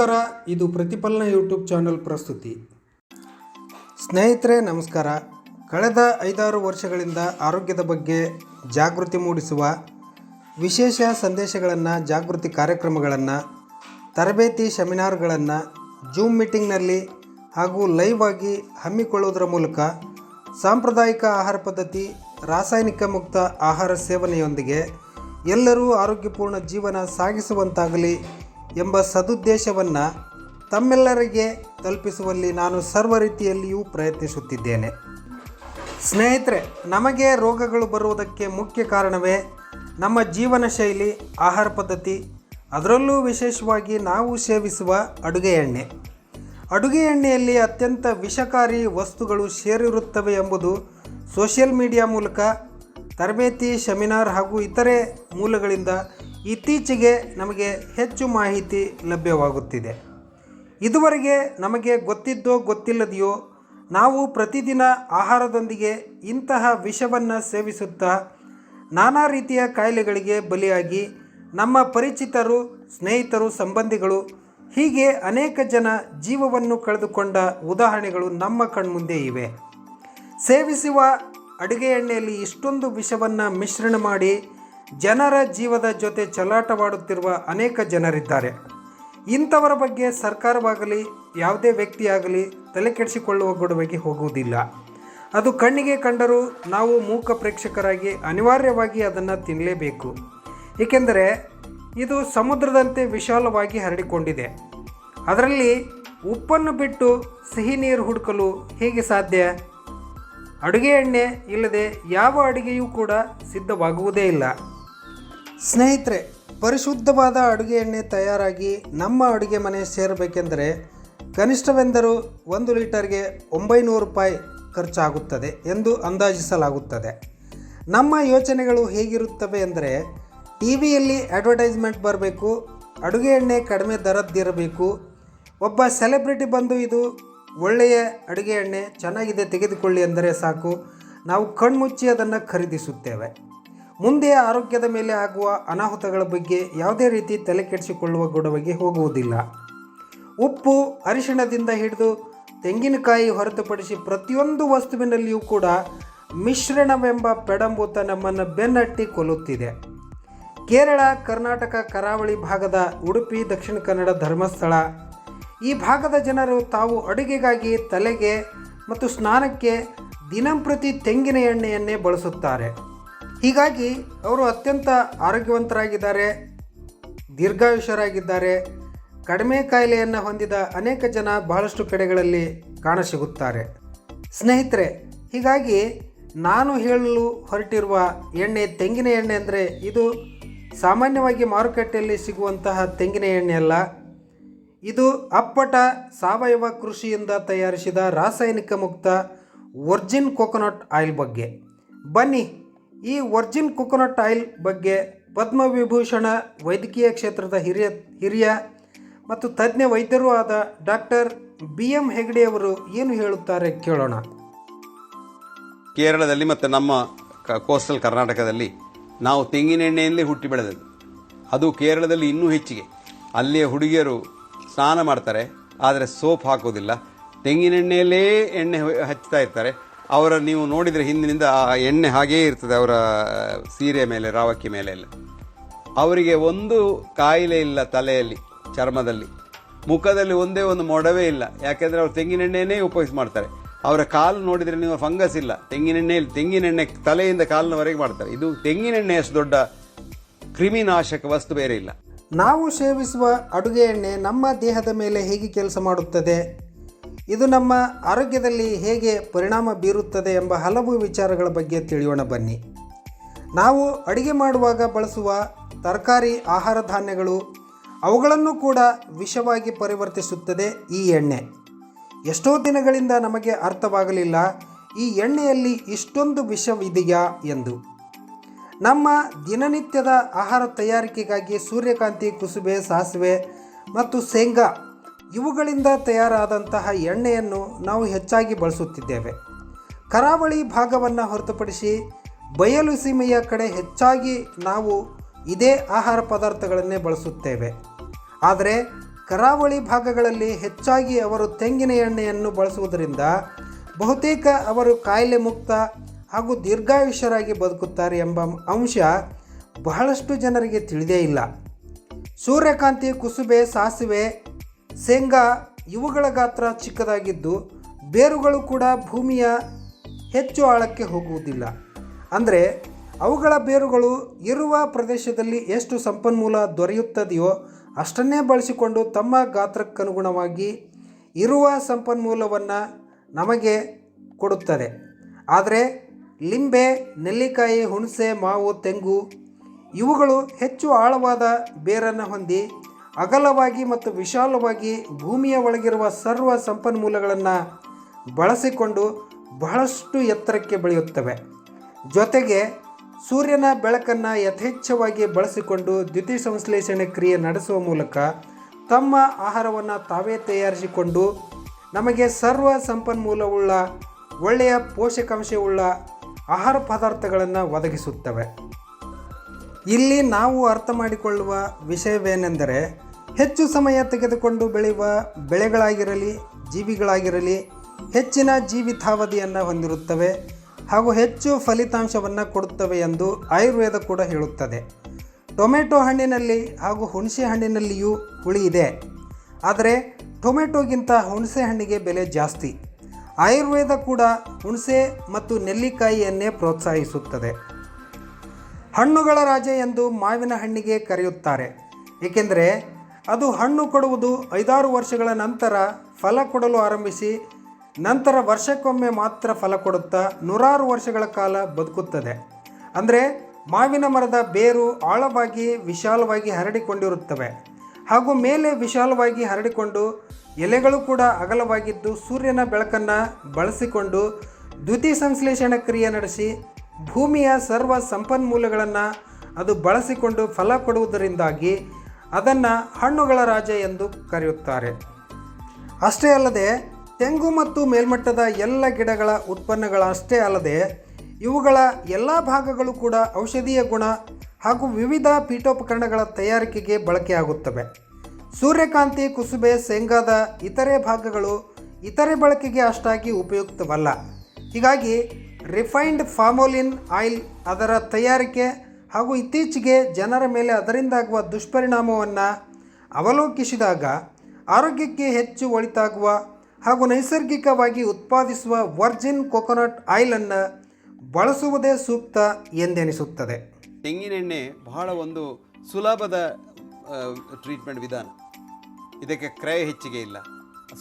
ನಮಸ್ಕಾರ, ಇದು ಪ್ರತಿಫಲನ ಯೂಟ್ಯೂಬ್ ಚಾನಲ್ ಪ್ರಸ್ತುತಿ. ಸ್ನೇಹಿತರೆ, ನಮಸ್ಕಾರ. ಕಳೆದ ಐದಾರು ವರ್ಷಗಳಿಂದ ಆರೋಗ್ಯದ ಬಗ್ಗೆ ಜಾಗೃತಿ ಮೂಡಿಸುವ ವಿಶೇಷ ಸಂದೇಶಗಳನ್ನು, ಜಾಗೃತಿ ಕಾರ್ಯಕ್ರಮಗಳನ್ನು, ತರಬೇತಿ ಸೆಮಿನಾರ್ಗಳನ್ನು ಜೂಮ್ ಮೀಟಿಂಗ್ನಲ್ಲಿ ಹಾಗೂ ಲೈವ್ ಆಗಿ ಹಮ್ಮಿಕೊಳ್ಳುವುದರ ಮೂಲಕ ಸಾಂಪ್ರದಾಯಿಕ ಆಹಾರ ಪದ್ಧತಿ, ರಾಸಾಯನಿಕ ಮುಕ್ತ ಆಹಾರ ಸೇವನೆಯೊಂದಿಗೆ ಎಲ್ಲರೂ ಆರೋಗ್ಯಪೂರ್ಣ ಜೀವನ ಸಾಗಿಸುವಂತಾಗಲಿ ಎಂಬ ಸದುದ್ದೇಶವನ್ನು ತಮ್ಮೆಲ್ಲರಿಗೆ ತಲುಪಿಸುವಲ್ಲಿ ನಾನು ಸರ್ವ ರೀತಿಯಲ್ಲಿಯೂ ಪ್ರಯತ್ನಿಸುತ್ತಿದ್ದೇನೆ. ಸ್ನೇಹಿತರೆ, ನಮಗೆ ರೋಗಗಳು ಬರುವುದಕ್ಕೆ ಮುಖ್ಯ ಕಾರಣವೇ ನಮ್ಮ ಜೀವನ ಶೈಲಿ, ಆಹಾರ ಪದ್ಧತಿ, ಅದರಲ್ಲೂ ವಿಶೇಷವಾಗಿ ನಾವು ಸೇವಿಸುವ ಅಡುಗೆ ಎಣ್ಣೆ. ಅಡುಗೆ ಎಣ್ಣೆಯಲ್ಲಿ ಅತ್ಯಂತ ವಿಷಕಾರಿ ವಸ್ತುಗಳು ಸೇರಿರುತ್ತವೆ ಎಂಬುದು ಸೋಷಿಯಲ್ ಮೀಡಿಯಾ ಮೂಲಕ ತರಬೇತಿ, ಸೆಮಿನಾರ್ ಹಾಗೂ ಇತರೆ ಮೂಲಗಳಿಂದ ಇತ್ತೀಚೆಗೆ ನಮಗೆ ಹೆಚ್ಚು ಮಾಹಿತಿ ಲಭ್ಯವಾಗುತ್ತಿದೆ. ಇದುವರೆಗೆ ನಮಗೆ ಗೊತ್ತಿದ್ದೋ ಗೊತ್ತಿಲ್ಲದೆಯೋ ನಾವು ಪ್ರತಿದಿನ ಆಹಾರದೊಂದಿಗೆ ಇಂತಹ ವಿಷವನ್ನು ಸೇವಿಸುತ್ತಾ ನಾನಾ ರೀತಿಯ ಕಾಯಿಲೆಗಳಿಗೆ ಬಲಿಯಾಗಿ ನಮ್ಮ ಪರಿಚಿತರು, ಸ್ನೇಹಿತರು, ಸಂಬಂಧಿಗಳು ಹೀಗೆ ಅನೇಕ ಜನ ಜೀವವನ್ನು ಕಳೆದುಕೊಂಡ ಉದಾಹರಣೆಗಳು ನಮ್ಮ ಕಣ್ಮುಂದೆ ಇವೆ. ಸೇವಿಸುವ ಅಡುಗೆ ಎಣ್ಣೆಯಲ್ಲಿ ಇಷ್ಟೊಂದು ವಿಷವನ್ನು ಮಿಶ್ರಣ ಮಾಡಿ ಜನರ ಜೀವದ ಜೊತೆ ಚಲಾಟವಾಡುತ್ತಿರುವ ಅನೇಕ ಜನರಿದ್ದಾರೆ. ಇಂಥವರ ಬಗ್ಗೆ ಸರ್ಕಾರವಾಗಲಿ, ಯಾವುದೇ ವ್ಯಕ್ತಿಯಾಗಲಿ ತಲೆ ಕೆಡಿಸಿಕೊಳ್ಳುವ ಗೊಡವೆಗೆ ಹೋಗುವುದಿಲ್ಲ. ಅದು ಕಣ್ಣಿಗೆ ಕಂಡರೂ ನಾವು ಮೂಕ ಪ್ರೇಕ್ಷಕರಾಗಿ ಅನಿವಾರ್ಯವಾಗಿ ಅದನ್ನು ತಿನ್ನಲೇಬೇಕು ಏಕೆಂದರೆ ಇದು ಸಮುದ್ರದಂತೆ ವಿಶಾಲವಾಗಿ ಹರಡಿಕೊಂಡಿದೆ. ಅದರಲ್ಲಿ ಉಪ್ಪನ್ನು ಬಿಟ್ಟು ಸಿಹಿ ನೀರು ಹುಡುಕಲು ಹೇಗೆ ಸಾಧ್ಯ? ಅಡುಗೆ ಎಣ್ಣೆ ಇಲ್ಲದೆ ಯಾವ ಅಡುಗೆಯೂ ಕೂಡ ಸಿದ್ಧವಾಗುವುದೇ ಇಲ್ಲ. ಸ್ನೇಹಿತರೆ, ಪರಿಶುದ್ಧವಾದ ಅಡುಗೆ ಎಣ್ಣೆ ತಯಾರಾಗಿ ನಮ್ಮ ಅಡುಗೆ ಮನೆ ಸೇರಬೇಕೆಂದರೆ ಕನಿಷ್ಠವೆಂದರೂ ಒಂದು ಲೀಟರ್ಗೆ ಒಂಬೈನೂರು ರೂಪಾಯಿ ಖರ್ಚಾಗುತ್ತದೆ ಎಂದು ಅಂದಾಜಿಸಲಾಗುತ್ತದೆ. ನಮ್ಮ ಯೋಚನೆಗಳು ಹೇಗಿರುತ್ತವೆ ಅಂದರೆ ಟಿ ವಿಯಲ್ಲಿ ಅಡ್ವರ್ಟೈಸ್ಮೆಂಟ್ ಬರಬೇಕು, ಅಡುಗೆ ಎಣ್ಣೆ ಕಡಿಮೆ ದರದ್ದಿರಬೇಕು, ಒಬ್ಬ ಸೆಲೆಬ್ರಿಟಿ ಬಂದು ಇದು ಒಳ್ಳೆಯ ಅಡುಗೆ ಎಣ್ಣೆ ಚೆನ್ನಾಗಿದೆ ತೆಗೆದುಕೊಳ್ಳಿ ಅಂದರೆ ಸಾಕು, ನಾವು ಕಣ್ಮುಚ್ಚಿ ಅದನ್ನು ಖರೀದಿಸುತ್ತೇವೆ. ಮುಂದೆ ಆರೋಗ್ಯದ ಮೇಲೆ ಆಗುವ ಅನಾಹುತಗಳ ಬಗ್ಗೆ ಯಾವುದೇ ರೀತಿ ತಲೆ ಕೆಡಿಸಿಕೊಳ್ಳುವ ಗೊಡವೆಗೆ ಹೋಗುವುದಿಲ್ಲ. ಉಪ್ಪು ಅರಿಶಿಣದಿಂದ ಹಿಡಿದು ತೆಂಗಿನಕಾಯಿ ಹೊರತುಪಡಿಸಿ ಪ್ರತಿಯೊಂದು ವಸ್ತುವಿನಲ್ಲಿಯೂ ಕೂಡ ಮಿಶ್ರಣವೆಂಬ ಪೆಡಂಬೂತ ನಮ್ಮನ್ನು ಬೆನ್ನಟ್ಟಿ ಕೊಲ್ಲುತ್ತಿದೆ. ಕೇರಳ, ಕರ್ನಾಟಕ, ಕರಾವಳಿ ಭಾಗದ ಉಡುಪಿ, ದಕ್ಷಿಣ ಕನ್ನಡ ಧರ್ಮಸ್ಥಳ. ಈ ಭಾಗದ ಜನರು ತಾವು ಅಡುಗೆಗಾಗಿ ತಲೆಗೆ ಮತ್ತು ಸ್ನಾನಕ್ಕೆ ದಿನಂಪ್ರತಿ ತೆಂಗಿನ ಎಣ್ಣೆಯನ್ನೇ ಬಳಸುತ್ತಾರೆ. ಹೀಗಾಗಿ ಅವರು ಅತ್ಯಂತ ಆರೋಗ್ಯವಂತರಾಗಿದ್ದಾರೆ ದೀರ್ಘಾಯುಷ್ಯರಾಗಿದ್ದಾರೆ ಕಡಿಮೆ ಕಾಯಿಲೆಯನ್ನು ಹೊಂದಿದ ಅನೇಕ ಜನ ಬಹಳಷ್ಟು ಕಡೆಗಳಲ್ಲಿ ಕಾಣಸಿಗುತ್ತಾರೆ. ಸ್ನೇಹಿತರೆ, ಹೀಗಾಗಿ ನಾನು ಹೇಳಲು ಹೊರಟಿರುವ ಎಣ್ಣೆ, ತೆಂಗಿನ ಎಣ್ಣೆ ಅಂದರೆ ಇದು ಸಾಮಾನ್ಯವಾಗಿ ಮಾರುಕಟ್ಟೆಯಲ್ಲಿ ಸಿಗುವಂತಹ ತೆಂಗಿನ ಎಣ್ಣೆ ಅಲ್ಲ. ಇದು ಅಪ್ಪಟ ಸಾವಯವ ಕೃಷಿಯಿಂದ ತಯಾರಿಸಿದ ರಾಸಾಯನಿಕ ಮುಕ್ತ ಒರ್ಜಿನ್ ಕೊಕೊನಟ್ ಆಯಿಲ್ ಬಗ್ಗೆ. ಬನ್ನಿ ಈ ವರ್ಜಿನ್ ಕೊಕೊನಟ್ ಆಯಿಲ್ ಬಗ್ಗೆ ಪದ್ಮವಿಭೂಷಣ ವೈದ್ಯಕೀಯ ಕ್ಷೇತ್ರದ ಹಿರಿಯ ಹಿರಿಯ ಮತ್ತು ತಜ್ಞ ವೈದ್ಯರೂ ಆದ ಡಾಕ್ಟರ್ ಬಿ ಎಂ ಹೆಗಡೆಯವರು ಏನು ಹೇಳುತ್ತಾರೆ ಕೇಳೋಣ. ಕೇರಳದಲ್ಲಿ ಮತ್ತು ನಮ್ಮ ಕೋಸ್ಟಲ್ ಕರ್ನಾಟಕದಲ್ಲಿ ನಾವು ತೆಂಗಿನ ಎಣ್ಣೆಯಲ್ಲೇ ಹುಟ್ಟಿ ಬೆಳೆದದ್ದು. ಅದು ಕೇರಳದಲ್ಲಿ ಇನ್ನೂ ಹೆಚ್ಚಿಗೆ. ಅಲ್ಲಿಯ ಹುಡುಗಿಯರು ಸ್ನಾನ ಮಾಡ್ತಾರೆ, ಆದರೆ ಸೋಪ್ ಹಾಕೋದಿಲ್ಲ. ತೆಂಗಿನೆಣ್ಣೆಯಲ್ಲೇ ಎಣ್ಣೆ ಹಚ್ತಾ ಇರ್ತಾರೆ. ಅವರ ನೀವು ನೋಡಿದರೆ ಹಿಂದಿನಿಂದ ಆ ಎಣ್ಣೆ ಹಾಗೇ ಇರ್ತದೆ ಅವರ ಸೀರೆ ಮೇಲೆ, ರಾವಕ್ಕಿ ಮೇಲೆ ಎಲ್ಲ. ಅವರಿಗೆ ಒಂದು ಕಾಯಿಲೆ ಇಲ್ಲ ತಲೆಯಲ್ಲಿ, ಚರ್ಮದಲ್ಲಿ. ಮುಖದಲ್ಲಿ ಒಂದೇ ಒಂದು ಮೊಡವೆ ಇಲ್ಲ. ಯಾಕೆಂದರೆ ಅವರು ತೆಂಗಿನೆಣ್ಣೆಯೇ ಉಪಯೋಗಿಸಿ ಮಾಡ್ತಾರೆ. ಅವರ ಕಾಲು ನೋಡಿದರೆ ನೀವು ಫಂಗಸ್ ಇಲ್ಲ. ತೆಂಗಿನೆಣ್ಣೆಯಲ್ಲಿ ತೆಂಗಿನೆಣ್ಣೆ ತಲೆಯಿಂದ ಕಾಲಿನವರೆಗೆ ಮಾಡ್ತಾರೆ. ಇದು ತೆಂಗಿನೆಣ್ಣೆ ಅಷ್ಟು ದೊಡ್ಡ ಕ್ರಿಮಿನಾಶಕ ವಸ್ತು ಬೇರೆ ಇಲ್ಲ. ನಾವು ಸೇವಿಸುವ ಅಡುಗೆ ಎಣ್ಣೆ ನಮ್ಮ ದೇಹದ ಮೇಲೆ ಹೇಗೆ ಕೆಲಸ ಮಾಡುತ್ತದೆ? ಇದು ನಮ್ಮ ಆರೋಗ್ಯದಲ್ಲಿ ಹೇಗೆ ಪರಿಣಾಮ ಬೀರುತ್ತದೆ ಎಂಬ ಹಲವು ವಿಚಾರಗಳ ಬಗ್ಗೆ ತಿಳಿಯೋಣ ಬನ್ನಿ. ನಾವು ಅಡುಗೆ ಮಾಡುವಾಗ ಬಳಸುವ ತರಕಾರಿ, ಆಹಾರ ಧಾನ್ಯಗಳು ಅವುಗಳನ್ನು ಕೂಡ ವಿಷವಾಗಿ ಪರಿವರ್ತಿಸುತ್ತದೆ ಈ ಎಣ್ಣೆ. ಎಷ್ಟೋ ದಿನಗಳಿಂದ ನಮಗೆ ಅರ್ಥವಾಗಲಿಲ್ಲ ಈ ಎಣ್ಣೆಯಲ್ಲಿ ಇಷ್ಟೊಂದು ವಿಷವಿದೆಯಾ ಎಂದು. ನಮ್ಮ ದಿನನಿತ್ಯದ ಆಹಾರ ತಯಾರಿಕೆಗಾಗಿ ಸೂರ್ಯಕಾಂತಿ, ಕುಸುಬೆ, ಸಾಸಿವೆ ಮತ್ತು ಶೇಂಗಾ ಇವುಗಳಿಂದ ತಯಾರಾದಂತಹ ಎಣ್ಣೆಯನ್ನು ನಾವು ಹೆಚ್ಚಾಗಿ ಬಳಸುತ್ತಿದ್ದೇವೆ. ಕರಾವಳಿ ಭಾಗವನ್ನು ಹೊರತುಪಡಿಸಿ ಬಯಲು ಸೀಮೆಯ ಕಡೆ ಹೆಚ್ಚಾಗಿ ನಾವು ಇದೇ ಆಹಾರ ಪದಾರ್ಥಗಳನ್ನೇ ಬಳಸುತ್ತೇವೆ. ಆದರೆ ಕರಾವಳಿ ಭಾಗಗಳಲ್ಲಿ ಹೆಚ್ಚಾಗಿ ಅವರು ತೆಂಗಿನ ಎಣ್ಣೆಯನ್ನು ಬಳಸುವುದರಿಂದ ಬಹುತೇಕ ಅವರು ಕಾಯಿಲೆ ಮುಕ್ತ ಹಾಗೂ ದೀರ್ಘಾಯುಷ್ಯರಾಗಿ ಬದುಕುತ್ತಾರೆ ಎಂಬ ಅಂಶ ಬಹಳಷ್ಟು ಜನರಿಗೆ ತಿಳಿದೇ ಇಲ್ಲ. ಸೂರ್ಯಕಾಂತಿ, ಕುಸುಬೆ, ಸಾಸಿವೆ ಶೇಂಗಾ ಇವುಗಳ ಗಾತ್ರ ಚಿಕ್ಕದಾಗಿದ್ದು ಬೇರುಗಳು ಕೂಡ ಭೂಮಿಯ ಹೆಚ್ಚು ಆಳಕ್ಕೆ ಹೋಗುವುದಿಲ್ಲ. ಅಂದರೆ ಅವುಗಳ ಬೇರುಗಳು ಇರುವ ಪ್ರದೇಶದಲ್ಲಿ ಎಷ್ಟು ಸಂಪನ್ಮೂಲ ದೊರೆಯುತ್ತದೆಯೋ ಅಷ್ಟನ್ನೇ ಬಳಸಿಕೊಂಡು ತಮ್ಮ ಗಾತ್ರಕ್ಕನುಗುಣವಾಗಿ ಇರುವ ಸಂಪನ್ಮೂಲವನ್ನು ನಮಗೆ ಕೊಡುತ್ತದೆ. ಆದರೆ ಲಿಂಬೆ, ನೆಲ್ಲಿಕಾಯಿ, ಹುಣಸೆ, ಮಾವು, ತೆಂಗು ಇವುಗಳು ಹೆಚ್ಚು ಆಳವಾದ ಬೇರನ್ನು ಹೊಂದಿ ಅಗಲವಾಗಿ ಮತ್ತು ವಿಶಾಲವಾಗಿ ಭೂಮಿಯ ಒಳಗಿರುವ ಸರ್ವ ಸಂಪನ್ಮೂಲಗಳನ್ನು ಬಳಸಿಕೊಂಡು ಬಹಳಷ್ಟು ಎತ್ತರಕ್ಕೆ ಬೆಳೆಯುತ್ತವೆ. ಜೊತೆಗೆ ಸೂರ್ಯನ ಬೆಳಕನ್ನು ಯಥೇಚ್ಛವಾಗಿ ಬಳಸಿಕೊಂಡು ದ್ಯುತಿ ಸಂಶ್ಲೇಷಣೆ ಕ್ರಿಯೆ ನಡೆಸುವ ಮೂಲಕ ತಮ್ಮ ಆಹಾರವನ್ನು ತಾವೇ ತಯಾರಿಸಿಕೊಂಡು ನಮಗೆ ಸರ್ವ ಸಂಪನ್ಮೂಲವುಳ್ಳ ಒಳ್ಳೆಯ ಪೋಷಕಾಂಶವುಳ್ಳ ಆಹಾರ ಪದಾರ್ಥಗಳನ್ನು ಒದಗಿಸುತ್ತವೆ. ಇಲ್ಲಿ ನಾವು ಅರ್ಥ ಮಾಡಿಕೊಳ್ಳುವ ವಿಷಯವೇನೆಂದರೆ ಹೆಚ್ಚು ಸಮಯ ತೆಗೆದುಕೊಂಡು ಬೆಳೆಯುವ ಬೆಳೆಗಳಾಗಿರಲಿ, ಜೀವಿಗಳಾಗಿರಲಿ ಹೆಚ್ಚಿನ ಜೀವಿತಾವಧಿಯನ್ನು ಹೊಂದಿರುತ್ತವೆ ಹಾಗೂ ಹೆಚ್ಚು ಫಲಿತಾಂಶವನ್ನು ಕೊಡುತ್ತವೆ ಎಂದು ಆಯುರ್ವೇದ ಕೂಡ ಹೇಳುತ್ತದೆ. ಟೊಮೆಟೊ ಹಣ್ಣಿನಲ್ಲಿ ಹಾಗೂ ಹುಣಸೆ ಹಣ್ಣಿನಲ್ಲಿಯೂ ಹುಳಿ ಇದೆ. ಆದರೆ ಟೊಮೆಟೊಗಿಂತ ಹುಣಸೆ ಹಣ್ಣಿಗೆ ಬೆಲೆ ಜಾಸ್ತಿ. ಆಯುರ್ವೇದ ಕೂಡ ಹುಣಸೆ ಮತ್ತು ನೆಲ್ಲಿಕಾಯಿಯನ್ನೇ ಪ್ರೋತ್ಸಾಹಿಸುತ್ತದೆ. ಹಣ್ಣುಗಳ ರಾಜ ಎಂದು ಮಾವಿನ ಹಣ್ಣಿಗೆ ಕರೆಯುತ್ತಾರೆ. ಏಕೆಂದರೆ ಅದು ಹಣ್ಣು ಕೊಡುವುದು ಐದಾರು ವರ್ಷಗಳ ನಂತರ ಫಲ ಕೊಡಲು ಆರಂಭಿಸಿ, ನಂತರ ವರ್ಷಕ್ಕೊಮ್ಮೆ ಮಾತ್ರ ಫಲ ಕೊಡುತ್ತಾ ನೂರಾರು ವರ್ಷಗಳ ಕಾಲ ಬದುಕುತ್ತದೆ. ಅಂದರೆ ಮಾವಿನ ಮರದ ಬೇರು ಆಳವಾಗಿ ವಿಶಾಲವಾಗಿ ಹರಡಿಕೊಂಡಿರುತ್ತವೆ. ಹಾಗೂ ಮೇಲೆ ವಿಶಾಲವಾಗಿ ಹರಡಿಕೊಂಡು ಎಲೆಗಳು ಕೂಡ ಅಗಲವಾಗಿದ್ದು ಸೂರ್ಯನ ಬೆಳಕನ್ನು ಬಳಸಿಕೊಂಡು ದ್ಯುತಿ ಸಂಶ್ಲೇಷಣ ಕ್ರಿಯೆ ನಡೆಸಿ ಭೂಮಿಯ ಸರ್ವ ಸಂಪನ್ಮೂಲಗಳನ್ನು ಅದು ಬಳಸಿಕೊಂಡು ಫಲ ಕೊಡುವುದರಿಂದಾಗಿ ಅದನ್ನು ಹಣ್ಣುಗಳ ರಾಜ ಎಂದು ಕರೆಯುತ್ತಾರೆ. ಅಷ್ಟೇ ಅಲ್ಲದೆ, ತೆಂಗು ಮತ್ತು ಮೇಲ್ಮಟ್ಟದ ಎಲ್ಲ ಗಿಡಗಳ ಉತ್ಪನ್ನಗಳಷ್ಟೇ ಅಲ್ಲದೆ, ಇವುಗಳ ಎಲ್ಲ ಭಾಗಗಳು ಕೂಡ ಔಷಧೀಯ ಗುಣ ಹಾಗೂ ವಿವಿಧ ಪೀಠೋಪಕರಣಗಳ ತಯಾರಿಕೆಗೆ ಬಳಕೆಯಾಗುತ್ತವೆ. ಸೂರ್ಯಕಾಂತಿ, ಕುಸುಬೆ, ಶೇಂಗಾದ ಇತರೆ ಭಾಗಗಳು ಇತರೆ ಬಳಕೆಗೆ ಅಷ್ಟಾಗಿ ಉಪಯುಕ್ತವಲ್ಲ. ಹೀಗಾಗಿ ರಿಫೈನ್ಡ್ ಫಾರ್ಮೋಲಿನ್ ಆಯಿಲ್ ಅದರ ತಯಾರಿಕೆ ಹಾಗೂ ಇತ್ತೀಚೆಗೆ ಜನರ ಮೇಲೆ ಅದರಿಂದಾಗುವ ದುಷ್ಪರಿಣಾಮವನ್ನು ಅವಲೋಕಿಸಿದಾಗ ಆರೋಗ್ಯಕ್ಕೆ ಹೆಚ್ಚು ಒಳಿತಾಗುವ ಹಾಗೂ ನೈಸರ್ಗಿಕವಾಗಿ ಉತ್ಪಾದಿಸುವ ವರ್ಜಿನ್ ಕೊಕೊನಟ್ ಆಯಿಲನ್ನು ಬಳಸುವುದೇ ಸೂಕ್ತ ಎಂದೆನಿಸುತ್ತದೆ. ತೆಂಗಿನೆಣ್ಣೆ ಬಹಳ ಒಂದು ಸುಲಭದ ಟ್ರೀಟ್ಮೆಂಟ್ ವಿಧಾನ. ಇದಕ್ಕೆ ಕ್ರಯ ಹೆಚ್ಚಿಗೆ ಇಲ್ಲ.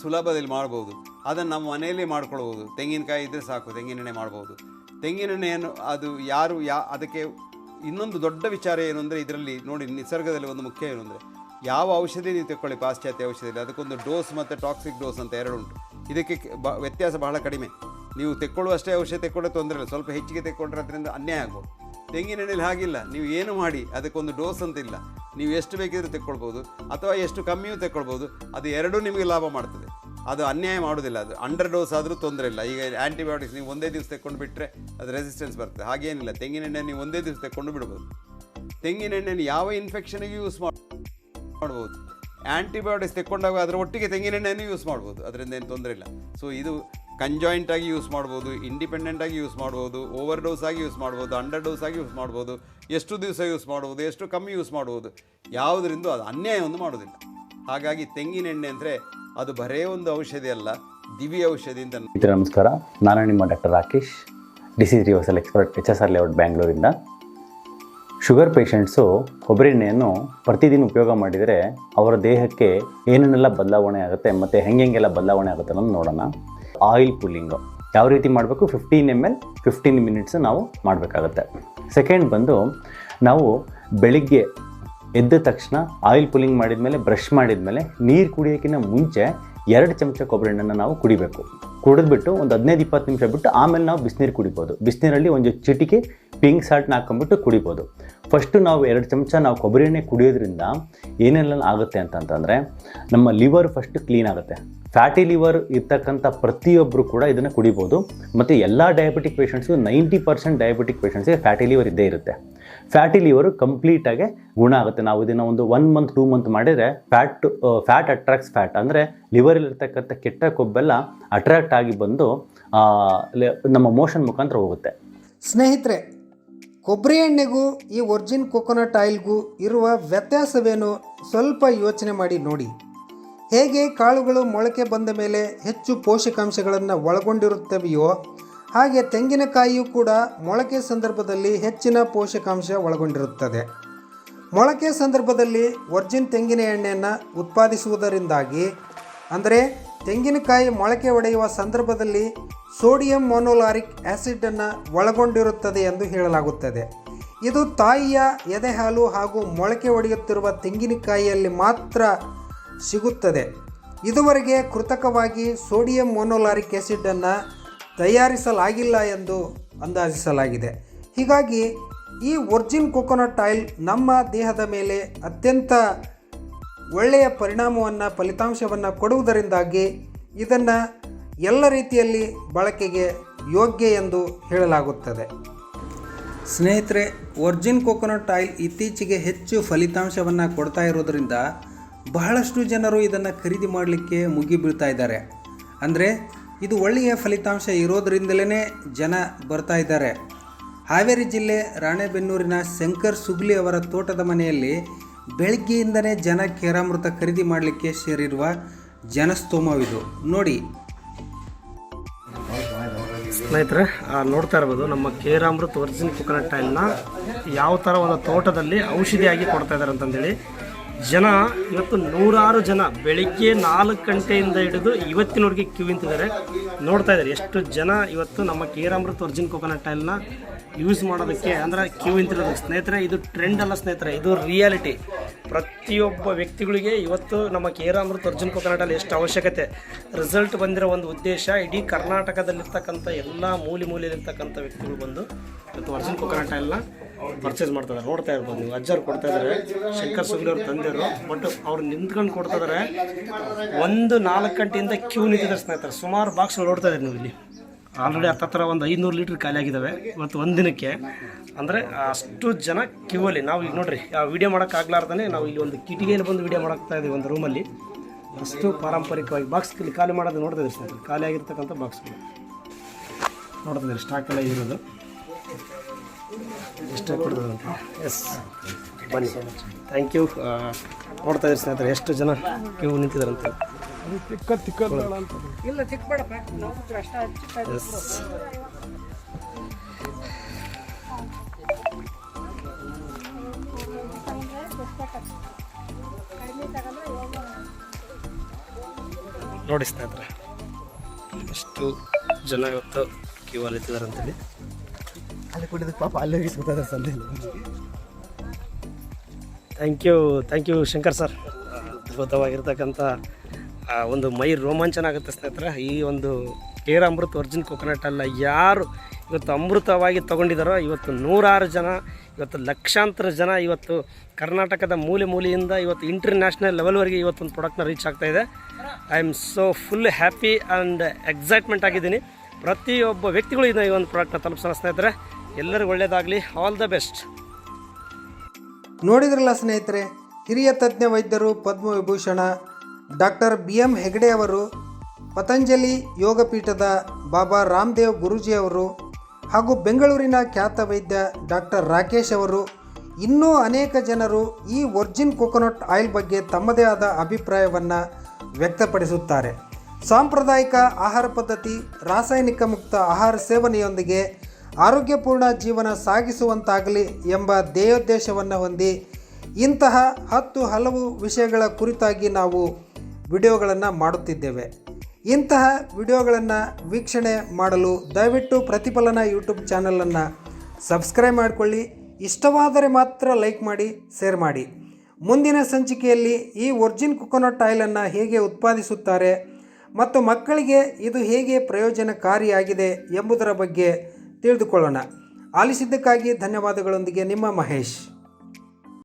ಸುಲಭದಲ್ಲಿ ಮಾಡ್ಬೋದು. ಅದನ್ನು ನಮ್ಮ ಮನೆಯಲ್ಲಿ ಮಾಡ್ಕೊಳ್ಬೋದು. ತೆಂಗಿನಕಾಯಿ ಇದ್ದರೆ ಸಾಕು, ತೆಂಗಿನೆಣ್ಣೆ ಮಾಡ್ಬೋದು. ತೆಂಗಿನೆಣ್ಣೆಯನ್ನು ಅದು ಯಾರು ಯಾ, ಅದಕ್ಕೆ ಇನ್ನೊಂದು ದೊಡ್ಡ ವಿಚಾರ ಏನು ಅಂದರೆ ಇದರಲ್ಲಿ ನೋಡಿ, ನಿಸರ್ಗದಲ್ಲಿ ಒಂದು ಮುಖ್ಯ ಏನು ಅಂದರೆ ಯಾವ ಔಷಧಿ ನೀವು ತೆಕ್ಕೊಳ್ಳಿ, ಪಾಶ್ಚಾತ್ಯ ಔಷಧಿ ಅದಕ್ಕೊಂದು ಡೋಸ್ ಮತ್ತು ಟಾಕ್ಸಿಕ್ ಡೋಸ್ ಅಂತ ಎರಡು ಉಂಟು. ಇದಕ್ಕೆ ಬ, ವ್ಯತ್ಯಾಸ ಬಹಳ ಕಡಿಮೆ. ನೀವು ತೆಕ್ಕೊಳ್ಳುವಷ್ಟೇ ಔಷಧಿ ತೆಕ್ಕೊಳ್ಳೋ ತೊಂದರೆ ಇಲ್ಲ, ಸ್ವಲ್ಪ ಹೆಚ್ಚಿಗೆ ತೆಕ್ಕೊಂಡ್ರೆ ಅದರಿಂದ ಅನ್ಯಾಯ ಆಗ್ಬೋದು. ತೆಂಗಿನೆಣ್ಣೆಲಿ ಹಾಗಿಲ್ಲ, ನೀವು ಏನು ಮಾಡಿ, ಅದಕ್ಕೊಂದು ಡೋಸ್ ಅಂತಿಲ್ಲ ನೀವು ಎಷ್ಟು ಬೇಕಿದ್ರೂ ತೆಕ್ಕೊಳ್ಬೋದು, ಅಥವಾ ಎಷ್ಟು ಕಮ್ಮಿಯೂ ತೆಕ್ಕೊಳ್ಬೋದು, ಅದು ಎರಡೂ ನಿಮಗೆ ಲಾಭ ಮಾಡ್ತದೆ. ಅದು ಅನ್ಯಾಯ ಮಾಡೋದಿಲ್ಲ ಅದು ಅಂಡರ್ ಡೋಸ್ ಆದರೂ ತೊಂದರೆ ಇಲ್ಲ. ಈಗ ಆ್ಯಂಟಿಬಯೋಟಿಕ್ಸ್ ನೀವು ಒಂದೇ ದಿವಸ ತೆಕ್ಕೊಂಡು ಬಿಟ್ಟರೆ ಅದು ರೆಸಿಸ್ಟೆನ್ಸ್ ಬರ್ತದೆ. ಹಾಗೇನಿಲ್ಲ. ತೆಂಗಿನೆಣ್ಣೆ ನೀವು ಒಂದೇ ದಿವಸ ತೆಕ್ಕೊಂಡು ಬಿಡ್ಬೋದು. ತೆಂಗಿನೆಣ್ಣೆನ ಯಾವ ಇನ್ಫೆಕ್ಷನ್ಗೆ ಯೂಸ್ ಮಾಡಿ, ಮಾಡ್ಬೋದು. ಆ್ಯಂಟಿಬಯೋಟಿಕ್ಸ್ ತೆಕ್ಕೊಂಡಾಗ ಅದರ ಒಟ್ಟಿಗೆ ತೆಂಗಿನೆಣ್ಣೆನೂ ಯೂಸ್ ಮಾಡ್ಬೋದು. ಅದರಿಂದ ಏನು ತೊಂದರೆ ಇಲ್ಲ. ಸೊ ಇದು ಕಂಜಾಯಿಂಟಾಗಿ ಯೂಸ್ ಮಾಡ್ಬೋದು ಇಂಡಿಪೆಂಡೆಂಟ್ ಆಗಿ ಯೂಸ್ ಮಾಡ್ಬೋದು ಓವರ್ ಡೋಸ್ ಆಗಿ ಯೂಸ್ ಮಾಡ್ಬೋದು ಅಂಡರ್ ಡೋಸ್ ಆಗಿ ಯೂಸ್ ಮಾಡ್ಬೋದು, ಎಷ್ಟು ದಿವಸ ಯೂಸ್ ಮಾಡ್ಬೋದು, ಎಷ್ಟು ಕಮ್ಮಿ ಯೂಸ್ ಮಾಡ್ಬೋದು, ಯಾವುದರಿಂದ ಅದು ಅನ್ಯಾಯವನ್ನು ಮಾಡೋದಿಲ್ಲ ಹಾಗಾಗಿ ತೆಂಗಿನೆಣ್ಣೆ ಅಂದರೆ ಅದು ಬರೇ ಒಂದು ಔಷಧಿ ಅಲ್ಲ, ದಿವ್ಯ ಔಷಧಿ ಅಂತ ನಮಸ್ಕಾರ. ನಾನು ನಿಮ್ಮ doctor Rakesh disease reversal expert, H S R layout, ಬ್ಯಾಂಗ್ಳೂರಿಂದ. Sugar patients ಕೊಬ್ಬರಿ ಎಣ್ಣೆಯನ್ನು ಪ್ರತಿದಿನ ಉಪಯೋಗ ಮಾಡಿದರೆ ಅವರ ದೇಹಕ್ಕೆ ಏನೇನೆಲ್ಲ ಬದಲಾವಣೆ ಆಗುತ್ತೆ ಮತ್ತು ಹೆಂಗೆಲ್ಲ ಬದಲಾವಣೆ ಆಗುತ್ತೆ ಅನ್ನೋದು ನೋಡೋಣ. Oil pulling. ಯಾವ ರೀತಿ ಮಾಡಬೇಕು? Fifteen M L fifteen minutes ನಾವು ಮಾಡಬೇಕಾಗತ್ತೆ. ಸೆಕೆಂಡ್ ಬಂದು ನಾವು ಬೆಳಿಗ್ಗೆ ಎದ್ದ ತಕ್ಷಣ ಆಯಿಲ್ ಪುಲ್ಲಿಂಗ್ ಮಾಡಿದ್ಮೇಲೆ ಬ್ರಷ್ ಮಾಡಿದ್ಮೇಲೆ ನೀರು ಕುಡಿಯೋಕ್ಕಿಂತ ಮುಂಚೆ ಎರಡು ಚಮಚ ಕೊಬ್ಬರಿ ಎಣ್ಣೆನ ನಾವು ಕುಡಿಬೇಕು. ಕುಡಿದ್ಬಿಟ್ಟು ಒಂದು ಹದಿನೈದು ಇಪ್ಪತ್ತು ನಿಮಿಷ ಬಿಟ್ಟು ಆಮೇಲೆ ನಾವು ಬಿಸಿನೀರು ಕುಡಿಬೋದು. ಬಿಸಿನೀರಲ್ಲಿ ಒಂದು ಚಿಟಿಕೆ ಪಿಂಕ್ ಸಾಲ್ಟ್ನ ಹಾಕೊಂಡ್ಬಿಟ್ಟು ಕುಡಿಬೋದು. ಫಸ್ಟು ನಾವು ಎರಡು ಚಮಚ ನಾವು ಕೊಬ್ಬರಿ ಎಣ್ಣೆ ಕುಡಿಯೋದ್ರಿಂದ ಏನೆಲ್ಲ ಆಗುತ್ತೆ ಅಂತಂತಂದರೆ, ನಮ್ಮ ಲಿವರ್ ಫಸ್ಟ್ ಕ್ಲೀನ್ ಆಗುತ್ತೆ. ಫ್ಯಾಟಿ ಲಿವರ್ ಇರ್ತಕ್ಕಂಥ ಪ್ರತಿಯೊಬ್ಬರು ಕೂಡ ಇದನ್ನು ಕುಡಿಬೋದು. ಮತ್ತು ಎಲ್ಲ ಡಯಾಬಿಟಿಕ್ ಪೇಷಂಟ್ಸ್ಗೂ ನೈಂಟಿ ಪರ್ಸೆಂಟ್ ಡಯಾಬಿಟಿಕ್ ಪೇಷಂಟ್ಸ್ಗೆ ಫ್ಯಾಟಿ ಲಿವರ್ ಇದ್ದೇ ಇರುತ್ತೆ. ಫ್ಯಾಟಿ ಲಿವರು ಕಂಪ್ಲೀಟಾಗಿ ಗುಣ ಆಗುತ್ತೆ. ನಾವು ಇದನ್ನು ಒಂದು ಒನ್ ಮಂತ್ ಟೂ ಮಂತ್ ಮಾಡಿದರೆ ಫ್ಯಾಟ್ ಫ್ಯಾಟ್ ಅಟ್ರಾಕ್ಟ್ಸ್ ಫ್ಯಾಟ್ ಅಂದರೆ ಲಿವರಲ್ಲಿರ್ತಕ್ಕಂಥ ಕೆಟ್ಟ ಕೊಬ್ಬೆಲ್ಲ ಅಟ್ರಾಕ್ಟ್ ಆಗಿ ಬಂದು ನಮ್ಮ ಮೋಷನ್ ಮುಖಾಂತರ ಹೋಗುತ್ತೆ. ಸ್ನೇಹಿತರೆ, ಕೊಬ್ಬರಿ ಎಣ್ಣೆಗೂ ಈ ಒರ್ಜಿನ್ ಕೊಕೊನಟ್ ಆಯಿಲ್ಗೂ ಇರುವ ವ್ಯತ್ಯಾಸವೇನು ಸ್ವಲ್ಪ ಯೋಚನೆ ಮಾಡಿ ನೋಡಿ. ಹೇಗೆ ಕಾಳುಗಳು ಮೊಳಕೆ ಬಂದ ಮೇಲೆ ಹೆಚ್ಚು ಪೋಷಕಾಂಶಗಳನ್ನು ಒಳಗೊಂಡಿರುತ್ತವೆಯೋ ಹಾಗೆ ತೆಂಗಿನಕಾಯಿಯು ಕೂಡ ಮೊಳಕೆ ಸಂದರ್ಭದಲ್ಲಿ ಹೆಚ್ಚಿನ ಪೋಷಕಾಂಶ ಒಳಗೊಂಡಿರುತ್ತದೆ. ಮೊಳಕೆ ಸಂದರ್ಭದಲ್ಲಿ ವರ್ಜಿನ್ ತೆಂಗಿನ ಎಣ್ಣೆಯನ್ನು ಉತ್ಪಾದಿಸುವುದರಿಂದಾಗಿ, ಅಂದರೆ ತೆಂಗಿನಕಾಯಿ ಮೊಳಕೆ ಒಡೆಯುವ ಸಂದರ್ಭದಲ್ಲಿ ಸೋಡಿಯಂ ಮೊನೋಲಾರಿಕ್ ಆ್ಯಸಿಡನ್ನು ಒಳಗೊಂಡಿರುತ್ತದೆ ಎಂದು ಹೇಳಲಾಗುತ್ತದೆ. ಇದು ತಾಯಿಯ ಎದೆಹಾಲು ಹಾಗೂ ಮೊಳಕೆ ಒಡೆಯುತ್ತಿರುವ ತೆಂಗಿನಕಾಯಿಯಲ್ಲಿ ಮಾತ್ರ ಸಿಗುತ್ತದೆ. ಇದುವರೆಗೆ ಕೃತಕವಾಗಿ ಸೋಡಿಯಂ ಮೊನೋಲಾರಿಕ್ ಆ್ಯಸಿಡನ್ನು ತಯಾರಿಸಲಾಗಿಲ್ಲ ಎಂದು ಅಂದಾಜಿಸಲಾಗಿದೆ. ಹೀಗಾಗಿ ಈ ಒರ್ಜಿನ್ ಕೊಕೊನಟ್ ಆಯಿಲ್ ನಮ್ಮ ದೇಹದ ಮೇಲೆ ಅತ್ಯಂತ ಒಳ್ಳೆಯ ಪರಿಣಾಮವನ್ನು, ಫಲಿತಾಂಶವನ್ನು ಕೊಡುವುದರಿಂದಾಗಿ ಇದನ್ನು ಎಲ್ಲ ರೀತಿಯಲ್ಲಿ ಬಳಕೆಗೆ ಯೋಗ್ಯ ಎಂದು ಹೇಳಲಾಗುತ್ತದೆ. ಸ್ನೇಹಿತರೆ, ಒರ್ಜಿನ್ ಕೊಕೊನಟ್ ಆಯಿಲ್ ಇತ್ತೀಚೆಗೆ ಹೆಚ್ಚು ಫಲಿತಾಂಶವನ್ನು ಕೊಡ್ತಾ ಇರೋದರಿಂದ ಬಹಳಷ್ಟು ಜನರು ಇದನ್ನು ಖರೀದಿ ಮಾಡಲಿಕ್ಕೆ ಮುಗಿಬೀಳ್ತಾ ಇದ್ದಾರೆ. ಅಂದರೆ ಇದು ಒಳ್ಳೆಯ ಫಲಿತಾಂಶ ಇರೋದರಿಂದಲೇ ಜನ ಬರ್ತಾ ಇದ್ದಾರೆ. ಹಾವೇರಿ ಜಿಲ್ಲೆ ರಾಣೆಬೆನ್ನೂರಿನ ಶಂಕರ್ ಸುಗ್ಲಿ ಅವರ ತೋಟದ ಮನೆಯಲ್ಲಿ ಬೆಳಗ್ಗೆಯಿಂದನೇ ಜನ ಕೇರಾಮೃತ ಖರೀದಿ ಮಾಡಲಿಕ್ಕೆ ಸೇರಿರುವ ಜನಸ್ತೋಮವಿದು. ನೋಡಿ. ಸ್ನೇಹಿತರೆ ನೋಡ್ತಾ ಇರ್ಬೋದು, ನಮ್ಮ ಕೇರಾಮೃತ್ ಒರಿಜಿನಲ್ ಕೊಕೊನಟ್ ಆಯಿಲ್ನ ಯಾವ ಥರ ಒಂದು ತೋಟದಲ್ಲಿ ಔಷಧಿಯಾಗಿ ಕೊಡ್ತಾ ಇದ್ದಾರೆ ಅಂತಂದೇಳಿ. ಜನ ಇವತ್ತು ನೂರಾರು ಜನ ಬೆಳಿಗ್ಗೆ ನಾಲ್ಕು ಗಂಟೆಯಿಂದ ಹಿಡಿದು ಇವತ್ತಿನವರೆಗೆ ಕ್ಯೂ ನಿಂತಿದ್ದಾರೆ. ನೋಡ್ತಾ ಇದ್ದಾರೆ ಎಷ್ಟು ಜನ ಇವತ್ತು ನಮ್ಮ ಕೇರಾಮೃತ ವರ್ಜಿನ್ ಕೋಕೋನಟ್ ಆಯಿಲ್ನ ಯೂಸ್ ಮಾಡೋದಕ್ಕೆ ಅಂದರೆ ಕ್ಯೂ ನಿಂತಿರೋದು. ಸ್ನೇಹಿತರೆ, ಇದು ಟ್ರೆಂಡ್ ಅಲ್ಲ ಸ್ನೇಹಿತರೆ, ಇದು ರಿಯಾಲಿಟಿ ಪ್ರತಿಯೊಬ್ಬ ವ್ಯಕ್ತಿಗಳಿಗೆ ಇವತ್ತು ನಮ್ಮ ಕೇರಾಮೃತ ಅರ್ಜುನ್ ಕೊಕನಾಟಲ್ಲಿ ಎಷ್ಟು ಅವಶ್ಯಕತೆ? ರಿಸಲ್ಟ್ ಬಂದಿರೋ ಒಂದು ಉದ್ದೇಶ, ಇಡೀ ಕರ್ನಾಟಕದಲ್ಲಿರ್ತಕ್ಕಂಥ ಎಲ್ಲ ಮೂಲೆ ಮೂಲೆಯಲ್ಲಿರ್ತಕ್ಕಂಥ ವ್ಯಕ್ತಿಗಳು ಬಂದು ಇವತ್ತು ಅರ್ಜುನ್ ಕೊಕನಾಟ ಎಲ್ಲ ಪರ್ಚೇಸ್ ಮಾಡ್ತಾರೆ ನೋಡ್ತಾ ಇರ್ಬೋದು ನೀವು. ಅಜ್ಜರು ಕೊಡ್ತಾ ಇದ್ದಾರೆ ಶಂಕರ್ ಸುಗ್ಲಿ ಅವ್ರು ತಂದೆಯವರು. ಬಟ್ ಅವ್ರು ನಿಂತ್ಕೊಂಡು ಕೊಡ್ತಾ ಇದ್ದಾರೆ ಒಂದು ನಾಲ್ಕು ಗಂಟೆಯಿಂದ ಕ್ಯೂ ನಿಂತಿದ್ದಾರೆ ಸ್ನೇಹಿತರೆ. ಸುಮಾರು ಬಾಕ್ಸ್ ನೋಡ್ತಾ ಇದ್ದಾರೆ ನೀವು ಇಲ್ಲಿ. ಆಲ್ರೆಡಿ ಹತ್ತತ್ರ ಒಂದು ಐನೂರು ಲೀಟ್ರ್ ಖಾಲಿ ಆಗಿದ್ದಾವೆ ಇವತ್ತು ಒಂದು ದಿನಕ್ಕೆ. ಅಂದರೆ ಅಷ್ಟು ಜನ ಕ್ಯೂ ಅಲ್ಲಿ. ನಾವು ಈಗ ನೋಡ್ರಿ, ಆ ವಿಡಿಯೋ ಮಾಡೋಕ್ಕಾಗ್ಲಾರ್ದೇ ನಾವು ಇಲ್ಲಿ ಒಂದು ಕಿಟಕಿಯಲ್ಲಿ ಬಂದು ವಿಡಿಯೋ ಮಾಡಾಕ್ತಾ ಇದ್ದೀವಿ ಒಂದು ರೂಮಲ್ಲಿ ಅಷ್ಟು ಪಾರಂಪರಿಕವಾಗಿ ಬಾಕ್ಸ್ ಇಲ್ಲಿ ಖಾಲಿ ಮಾಡೋದು ನೋಡ್ತಾ ಇದ್ದೀರಿ ಸ್ನೇಹಿತರೆ. ಖಾಲಿ ಆಗಿರ್ತಕ್ಕಂಥ ಬಾಕ್ಸ್ಗಳು ನೋಡ್ತಾ ಇದ್ದೀರಿ ಸ್ಟಾಕ್ ಎಲ್ಲ ಇರೋದು. ಎಷ್ಟು ಕೊಡ್ತದೆ ಅಂತ ಎಸ್ ಬನ್ನಿ ಥ್ಯಾಂಕ್ ಯು ನೋಡ್ತಾ ಇದ್ದೀರಿ ಸ್ನೇಹಿತರೆ ಎಷ್ಟು ಜನ ಕ್ಯೂ ನಿಂತಿದ್ದಾರೆ ಅಂತ ಎಸ್ ನೋಡಿ ಸ್ನೇಹಿತರೆ ಎಷ್ಟು ಜನ ಇವತ್ತು ಕ್ಯೂ ಅಲ್ಲಿ ಅಂತೇಳಿ ಅಲ್ಲಿ ಕುಡಿದ ಪಾಪ ಅಲ್ಲೇ ಸಂದೇ ಸಂದೆ thank you thank you Shankar sir ಅದ್ಭುತವಾಗಿರ್ತಕ್ಕಂಥ ಒಂದು ಮೈ ರೋಮಾಂಚನ ಆಗುತ್ತೆ ಸ್ನೇಹಿತರೆ. ಈ ಒಂದು ಕೇರ ಅಮೃತ ಒರ್ಜಿನ್ ಕೊಕೊನಟ್ ಅಲ್ಲ ಯಾರು ಇವತ್ತು ಅಮೃತವಾಗಿ ತೊಗೊಂಡಿದ್ದಾರೋ ಇವತ್ತು ನೂರಾರು ಜನ, ಇವತ್ತು ಲಕ್ಷಾಂತರ ಜನ ಇವತ್ತು ಕರ್ನಾಟಕದ ಮೂಲೆ ಮೂಲೆಯಿಂದ ಇವತ್ತು ಇಂಟರ್ನ್ಯಾಷನಲ್ ಲೆವೆಲ್ವರೆಗೆ ಇವತ್ತೊಂದು ಪ್ರಾಡಕ್ಟ್ನ ರೀಚ್ ಆಗ್ತಾ ಇದೆ. I am so full happy and excitement ಆಗಿದ್ದೀನಿ. ಪ್ರತಿಯೊಬ್ಬ ವ್ಯಕ್ತಿಗಳು ಇದನ್ನ ಈ ಒಂದು ಪ್ರಾಡಕ್ಟ್ನ ತಲುಪಿಸೋಣ ಸ್ನೇಹಿತರೆ. ಎಲ್ಲರಿಗೂ ಒಳ್ಳೆಯದಾಗಲಿ. ಆಲ್ ದ ಬೆಸ್ಟ್ ನೋಡಿದ್ರಲ್ಲ ಸ್ನೇಹಿತರೆ, ಹಿರಿಯ ತಜ್ಞ ವೈದ್ಯರು Padma Vibhushan, doctor B M Hegde ಅವರು, ಪತಂಜಲಿ ಯೋಗಪೀಠದ ಬಾಬಾ ರಾಮದೇವ್ ಗುರುಜಿ ಅವರು, ಹಾಗೂ ಬೆಂಗಳೂರಿನ ಖ್ಯಾತ ವೈದ್ಯ ಡಾಕ್ಟರ್ ರಾಕೇಶ್ ಅವರು, ಇನ್ನೂ ಅನೇಕ ಜನರು ಈ ಒರ್ಜಿನ್ ಕೊಕೊನಟ್ ಆಯಿಲ್ ಬಗ್ಗೆ ತಮ್ಮದೇ ಆದ ಅಭಿಪ್ರಾಯವನ್ನು ವ್ಯಕ್ತಪಡಿಸುತ್ತಾರೆ. ಸಾಂಪ್ರದಾಯಿಕ ಆಹಾರ ಪದ್ಧತಿ, ರಾಸಾಯನಿಕ ಮುಕ್ತ ಆಹಾರ ಸೇವನೆಯೊಂದಿಗೆ ಆರೋಗ್ಯಪೂರ್ಣ ಜೀವನ ಸಾಗಿಸುವಂತಾಗಲಿ ಎಂಬ ಧ್ಯೇಯೋದ್ದೇಶವನ್ನು ಹೊಂದಿ ಇಂತಹ ಹತ್ತು ಹಲವು ವಿಷಯಗಳ ಕುರಿತಾಗಿ ನಾವು ವಿಡಿಯೋಗಳನ್ನು ಮಾಡುತ್ತಿದ್ದೇವೆ. ಇಂತಹ ವಿಡಿಯೋಗಳನ್ನು ವೀಕ್ಷಣೆ ಮಾಡಲು ದಯವಿಟ್ಟು ಪ್ರತಿಫಲನ ಯೂಟ್ಯೂಬ್ ಚಾನಲನ್ನು ಸಬ್ಸ್ಕ್ರೈಬ್ ಮಾಡಿಕೊಳ್ಳಿ. ಇಷ್ಟವಾದರೆ ಮಾತ್ರ ಲೈಕ್ ಮಾಡಿ, ಶೇರ್ ಮಾಡಿ. ಮುಂದಿನ ಸಂಚಿಕೆಯಲ್ಲಿ ಈ ಒರ್ಜಿನ್ ಕೊಕೊನಟ್ ಆಯಿಲನ್ನು ಹೇಗೆ ಉತ್ಪಾದಿಸುತ್ತಾರೆ ಮತ್ತು ಮಕ್ಕಳಿಗೆ ಇದು ಹೇಗೆ ಪ್ರಯೋಜನಕಾರಿಯಾಗಿದೆ ಎಂಬುದರ ಬಗ್ಗೆ ತಿಳಿದುಕೊಳ್ಳೋಣ. ಆಲಿಸಿದ್ದಕ್ಕಾಗಿ ಧನ್ಯವಾದಗಳೊಂದಿಗೆ ನಿಮ್ಮ ಮಹೇಶ್.